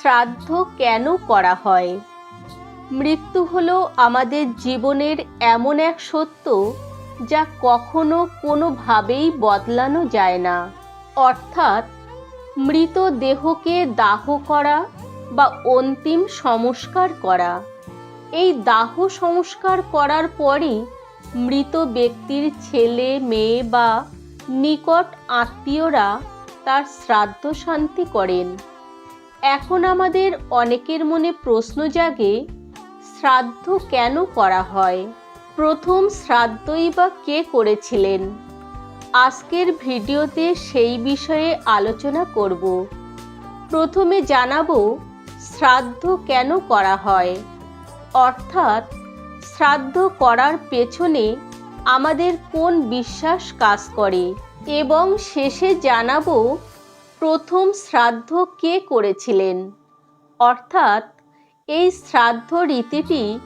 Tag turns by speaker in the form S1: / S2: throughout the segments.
S1: শ্রাদ্ধ কেন করা হয়? মৃত্যু হলো আমাদের জীবনের এমন এক সত্য যা কখনো কোনোভাবেই বদলানো যায় না। অর্থাৎ, মৃত দেহকে দাহ করা বা অন্তিম সংস্কার করা। এই দাহ সংস্কার করার পরই মৃত ব্যক্তির ছেলে, মেয়ে বা নিকট আত্মীয়রা তার শ্রাদ্ধ শান্তি করেন। এখন আমাদের অনেকের মনে প্রশ্ন জাগে, শ্রাদ্ধ কেন করা হয়? প্রথম শ্রাদ্ধই বা কে করেছিলেন? আজকের ভিডিওতে সেই বিষয়ে আলোচনা করব। প্রথমে জানাব, শ্রাদ্ধ কেন করা হয়? অর্থাৎ, শ্রাদ্ধ করার পেছনে আমাদের কোন বিশ্বাস কাজ করে? এবং শেষে জানাব প্রথম শ্রাদ্ধ কে করেছিলেন? অর্থাৎ এই শ্রাদ্ধ রীতিটি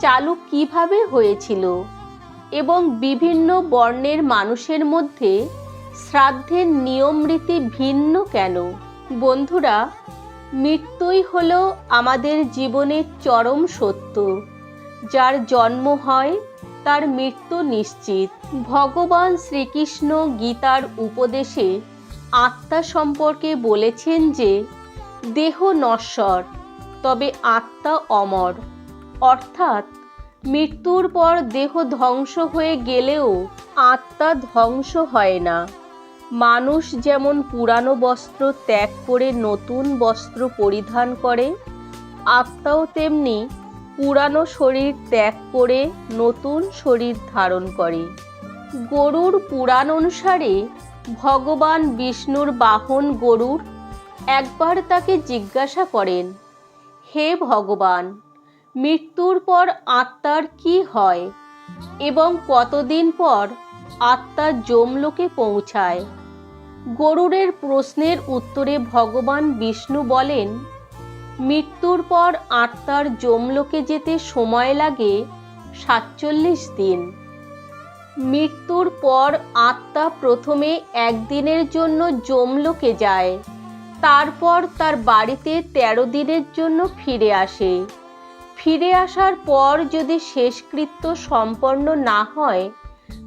S1: চালু কীভাবে হয়েছিল এবং বিভিন্ন বর্ণের মানুষের মধ্যে শ্রাদ্ধের নিয়ম রীতি ভিন্ন কেন? বন্ধুরা, মৃত্যুই হলো আমাদের জীবনের চরম সত্য। যার জন্ম হয়, তার মৃত্যু নিশ্চিত। ভগবান শ্রীকৃষ্ণ গীতার উপদেশে আত্মা সম্পর্কে বলেছেন যে, দেহ নশ্বর, তবে আত্মা অমর। অর্থাৎ, মৃত্যুর পর দেহ ধ্বংস হয়ে গেলেও আত্মা ধ্বংস হয় না। মানুষ যেমন পুরানো বস্ত্র ত্যাগ করে নতুন বস্ত্র পরিধান করে, আত্মাও তেমনি পুরানো শরীর ত্যাগ করে নতুন শরীর ধারণ করে। গরুর পুরাণ অনুসারে ভগবান বিষ্ণুর বাহন গরুর একবার তাকে জিজ্ঞাসা করেন, হে ভগবান, মৃত্যুর পর আত্মার কি হয় এবং কতদিন পর আত্মা যমলোকে পৌঁছায়? গরুরের প্রশ্নের উত্তরে ভগবান বিষ্ণু বলেন, মৃত্যুর পর আত্মার যমলোকে যেতে সময় লাগে সাতচল্লিশ দিন। মৃত্যুর পর আত্মা প্রথমে একদিনের জন্য যমলোকে যায়। তারপর তার বাড়িতে তেরো দিনের জন্য ফিরে আসে। ফিরে আসার পর যদি শেষকৃত্য সম্পন্ন না হয়,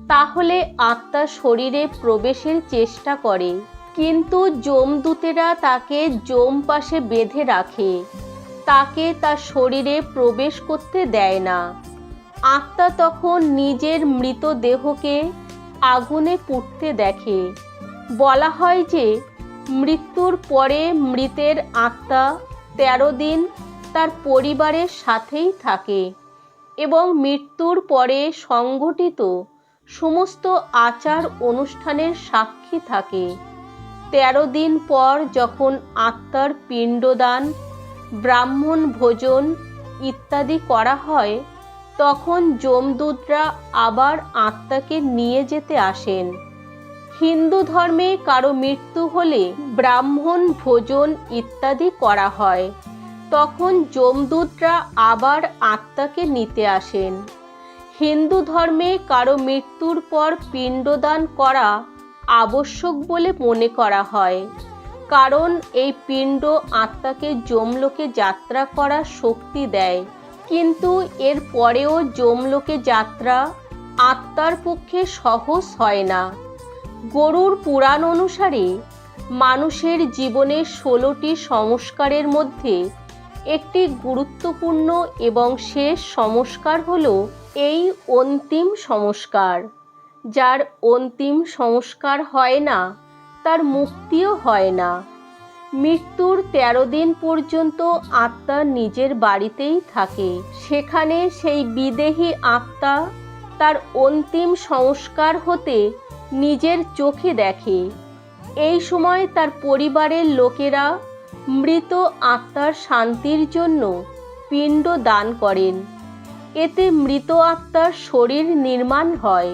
S1: তাহলে আত্মা শরীরে প্রবেশের চেষ্টা করে। কিন্তু যমদূতেরা তাকে যম পাশে বেঁধে রাখে। তাকে তার শরীরে প্রবেশ করতে দেয় না। আত্মা তখন নিজের মৃতদেহকে আগুনে পুড়তে দেখে। বলা হয় যে, মৃত্যুর পরে মৃতের আত্মা তেরো দিন তার পরিবারের সাথেই থাকে এবং মৃত্যুর পরে সংঘটিত সমস্ত আচার অনুষ্ঠানের সাক্ষী থাকে। তেরো দিন পর যখন আত্মার পিণ্ডদান, ব্রাহ্মণ ভোজন ইত্যাদি করা হয় তখন যমদূতরা আবার আত্মাকে নিয়ে যেতে আসেন। হিন্দু ধর্মে কারও মৃত্যু হলে ব্রাহ্মণ ভোজন ইত্যাদি করা হয়। তখন যমদূতরা আবার আত্মাকে নিতে আসেন। হিন্দু ধর্মে কারও মৃত্যুর পর পিণ্ডদান করা আবশ্যক বলে মনে করা হয়। কারণ এই পিণ্ড আত্মাকে যমলোকে যাত্রা করার শক্তি দেয়। কিন্তু এর পরেও যমলোকে যাত্রা আত্মার পক্ষে সহজ হয় না। গরুর পুরাণ অনুসারে মানুষের জীবনে ষোলোটি সংস্কারের মধ্যে একটি গুরুত্বপূর্ণ এবং শেষ সংস্কার হল এই অন্তিম সংস্কার। যার অন্তিম সংস্কার হয় না, তার মুক্তিও হয় না। মৃত্যুর তেরো দিন পর্যন্ত আত্মা নিজের বাড়িতেই থাকে। সেখানে সেই বিদেহী আত্মা তার অন্তিম সংস্কার হতে নিজের চোখে দেখে। এই সময় তার পরিবারের লোকেরা মৃত আত্মার শান্তির জন্য পিণ্ড দান করেন। এতে মৃত আত্মার শরীর নির্মাণ হয়।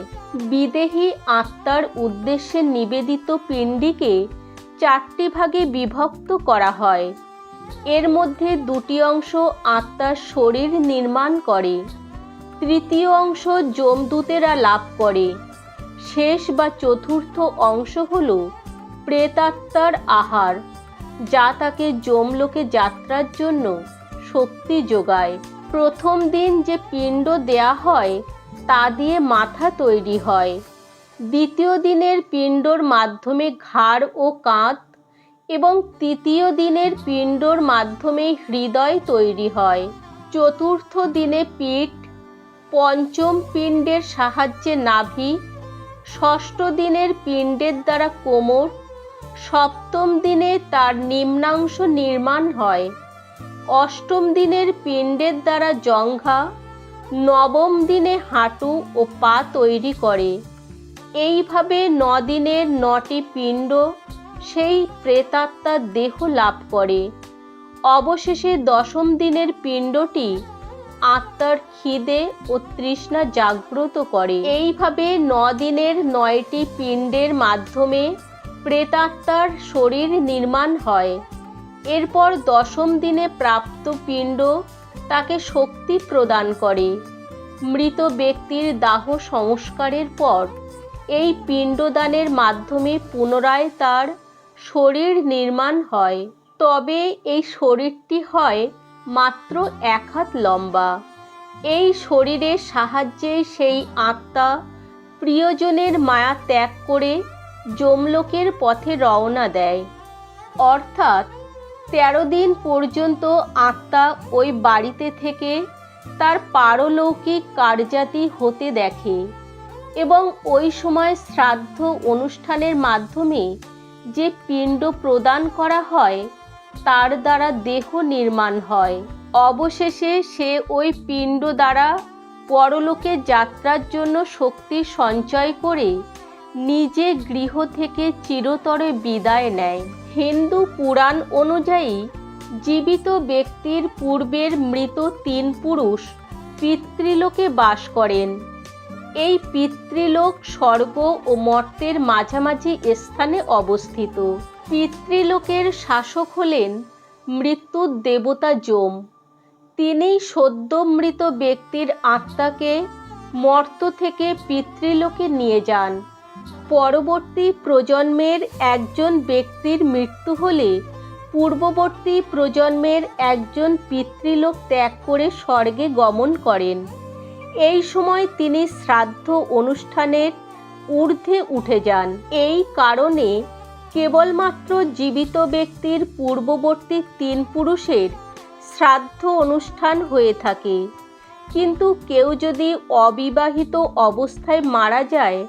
S1: বিদেহী আত্মার উদ্দেশ্যে নিবেদিত পিণ্ডিকে চারটি ভাগে বিভক্ত করা হয়। এর মধ্যে দুটি অংশ আত্মার শরীর নির্মাণ করে, তৃতীয় অংশ যমদূতেরা লাভ করে। শেষ বা চতুর্থ অংশ হল প্রেতাত্মার আহার, যা তাকে যমলোকে যাত্রার জন্য শক্তি যোগায়। প্রথম দিন যে পিণ্ড দেয়া হয়, তা দিয়ে মাথা তৈরি হয়। দ্বিতীয় দিনের পিণ্ডর মাধ্যমে ঘাড় ও কাঁধ এবং তৃতীয় দিনের পিণ্ডর মাধ্যমে হৃদয় তৈরি হয়। চতুর্থ দিনে পিঠ পঞ্চম পিণ্ডের সাহায্যে নাভি, ষষ্ঠ দিনের পিণ্ডের দ্বারা কোমর, সপ্তম দিনে তার নিম্নাংশ নির্মাণ হয়। অষ্টম দিনের পিণ্ডের দ্বারা জঙ্ঘা নবম দিনে হাঁটু ও পা তৈরি করে। এইভাবে দিনের নটি পিণ্ড, সেই প্রেতাত্মার দেহ লাভ করে। অবশেষে দশম দিনের পিণ্ডটি আত্মার খিদে ও তৃষ্ণা জাগ্রত করে। এইভাবে দিনের নয়টি পিণ্ডের মাধ্যমে প্রেতাত্মার শরীর নির্মাণ হয়। এরপর দশম দিনে প্রাপ্ত পিণ্ড তাকে শক্তি প্রদান করে। মৃত ব্যক্তির দাহ সংস্কারের পর এই পিণ্ডদানের মাধ্যমে পুনরায় তার শরীর নির্মাণ হয়। তবে এই শরীরটি হয় মাত্র এক হাত লম্বা। এই শরীরের সাহায্যে সেই আত্মা প্রিয়জনের মায়া ত্যাগ করে যমলোকের পথে রওনা দেয়। অর্থাৎ তেরো দিন পর্যন্ত আত্মা ওই বাড়িতে থেকে তার পারলৌকিক কার্যাতি হতে দেখে। এবং ওই সময় শ্রাদ্ধ অনুষ্ঠানের মাধ্যমে যে পিণ্ড প্রদান করা হয়, তার দ্বারা দেহ নির্মাণ হয়। অবশেষে সে ওই পিণ্ড দ্বারা পরলোকে যাত্রার জন্য শক্তি সঞ্চয় করে নিজে গৃহ থেকে চিরতরে বিদায় নেয়। হিন্দু পুরাণ অনুযায়ী জীবিত ব্যক্তির পূর্বের মৃত তিন পুরুষ পিতৃলোকে বাস করেন। এই পিতৃলোক স্বর্গ ও মর্তের মাঝামাঝি স্থানে অবস্থিত। পিতৃলোকের শাসক হলেন মৃত্যুর দেবতা যম। তিনি সদ্য মৃত ব্যক্তির আত্মাকে মর্ত থেকে পিতৃলোকে নিয়ে যান। পরবর্তী প্রজন্মের একজন ব্যক্তির মৃত্যু হলে পূর্ববর্তী প্রজন্মের একজন পিতৃলোক ত্যাগ করে স্বর্গে গমন করেন। এই সময় তিনি শ্রাদ্ধ অনুষ্ঠানের ঊর্ধ্বে উঠে যান। এই কারণে কেবলমাত্র জীবিত ব্যক্তির পূর্ববর্তী তিন পুরুষের শ্রাদ্ধ অনুষ্ঠান হয়ে থাকে। কিন্তু কেউ যদি অবিবাহিত অবস্থায় মারা যায়,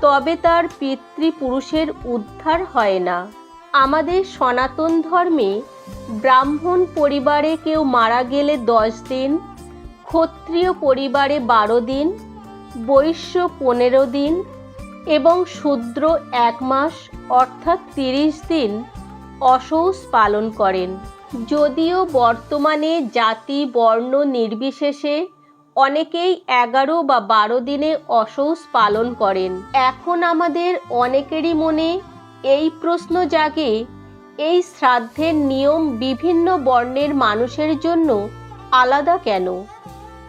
S1: তবে তার পিতৃপুরুষের উদ্ধার হয় না। আমাদের সনাতন ধর্মে ব্রাহ্মণ পরিবারে কেউ মারা গেলে দশ দিন ক্ষত্রিয় পরিবারে বারো দিন, বৈশ্য পনেরো দিন এবং শূদ্র এক মাস, অর্থাৎ তিরিশ দিন অসৌস পালন করেন। যদিও বর্তমানে জাতি বর্ণ নির্বিশেষে অনেকেই এগারো বা বারো দিনে অসৌস পালন করেন। এখন আমাদের অনেকেরই মনে এই প্রশ্ন জাগে, এই শ্রাদ্ধের নিয়ম বিভিন্ন বর্ণের মানুষের জন্য আলাদা কেন?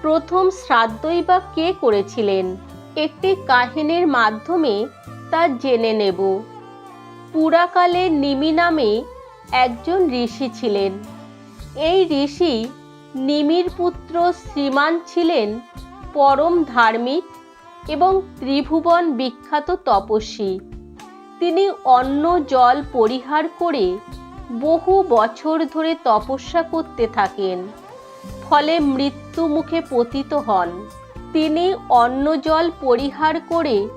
S1: প্রথম শ্রাদ্ধই বা কে করেছিলেন? একটি কাহিনীর মাধ্যমে তা জেনে নেব। পুরাকালে নিমি নামে একজন ঋষি ছিলেন। এই ঋষি নিমির পুত্র শ্রীমান ছিলেন পরম ধার্মিক এবং ত্রিভুবন বিখ্যাত তপস্বী। তিনি অন্ন জল পরিহার করে বহু বছর ধরে তপস্যা করতে থাকেন। ফলে মৃত্যু মুখে পতিত হন। তিনি অন্ন জল পরিহার করে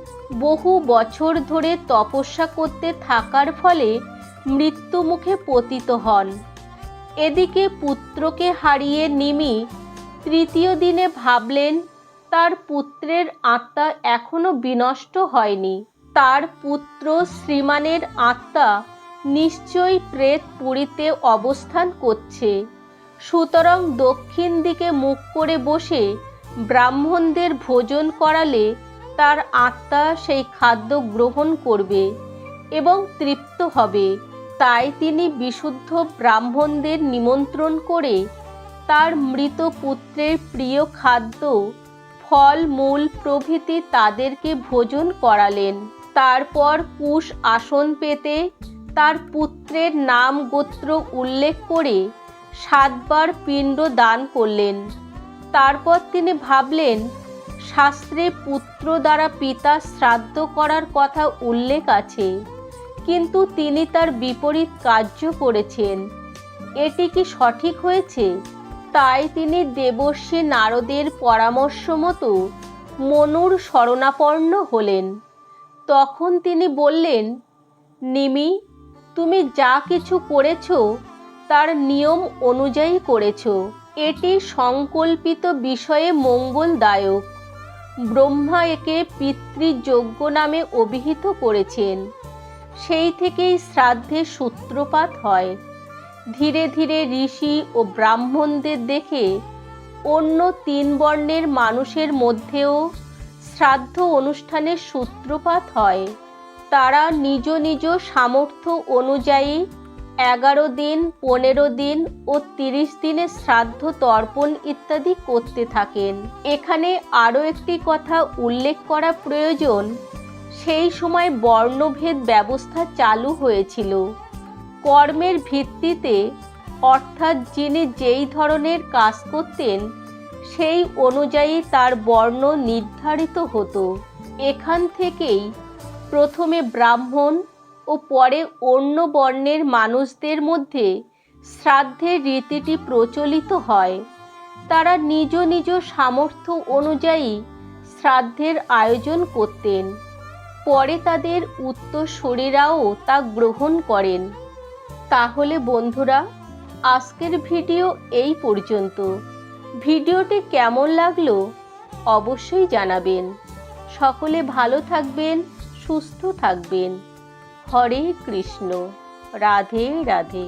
S1: বহু বছর ধরে তপস্যা করতে থাকার ফলে মৃত্যু মুখে পতিত হন। এদিকে পুত্রকে হারিয়ে নিমি তৃতীয় দিনে ভাবলেন, তার পুত্রের আত্মা এখনও বিনষ্ট হয়নি। তার পুত্র শ্রীমানের আত্মা নিশ্চয়ই প্রেত পুরীতে অবস্থান করছে। সুতরাং দক্ষিণ দিকে মুখ করে বসে ব্রাহ্মণদের ভোজন করালে তার আত্মা সেই খাদ্য গ্রহণ করবে এবং তৃপ্ত হবে। তাই তিনি বিশুদ্ধ ব্রাহ্মণদের নিমন্ত্রণ করে তার মৃত পুত্রের প্রিয় খাদ্য, ফল, মূল প্রভৃতি তাদেরকে ভোজন করালেন। তারপর কুশ আসন পেতে তার পুত্রের নাম গোত্র উল্লেখ করে সাতবার পিণ্ড দান করলেন। তারপর তিনি ভাবলেন, শাস্ত্রে পুত্র দ্বারা পিতা শ্রাদ্ধ করার কথা উল্লেখ আছে, কিন্তু তিনি তার বিপরীত কার্য করেছেন। এটি কি সঠিক হয়েছে? তাই তিনি দেবর্ষী নারদের পরামর্শ মতো মনুর শরণাপন্ন হলেন। তখন তিনি বললেন, নিমি, তুমি যা কিছু করেছ তার নিয়ম অনুযায়ী করেছ। এটি সংকল্পিত বিষয়ে মঙ্গলদায়ক। ব্রহ্মা একে পিতৃযজ্ঞ নামে অভিহিত করেছেন। সেই থেকেই শ্রাদ্ধের সূত্রপাত হয়। ধীরে ধীরে ঋষি ও ব্রাহ্মণদের দেখে অন্য তিন বর্ণের মানুষের মধ্যেও শ্রাদ্ধ অনুষ্ঠানের সূত্রপাত হয়। তারা নিজ নিজ সামর্থ্য অনুযায়ী এগারো দিন, পনেরো দিন ও তিরিশ দিনের শ্রাদ্ধ তর্পণ ইত্যাদি করতে থাকেন। এখানে আরও একটি কথা উল্লেখ করা প্রয়োজন। সেই সময় বর্ণভেদ ব্যবস্থা চালু হয়েছিল। কর্মের ভিত্তিতে, অর্থাৎ যিনি যেই ধরনের কাজ করতেন, সেই অনুযায়ী তার বর্ণ নির্ধারিত হতো। এখান থেকেই প্রথমে ব্রাহ্মণ ও পরে অন্য বর্ণের মানুষদের মধ্যে শ্রাদ্ধের রীতিটি প্রচলিত হয়। তারা নিজ নিজ সামর্থ্য অনুযায়ী শ্রাদ্ধের আয়োজন করতেন। পরে তাদের উত্তরসূরিরাও তা গ্রহণ করেন। তাহলে বন্ধুরা, আজকের ভিডিও এই পর্যন্ত। ভিডিওটি কেমন লাগল অবশ্যই জানাবেন। সকলে ভালো থাকবেন, সুস্থ থাকবেন। হরে কৃষ্ণ রাধে রাধে।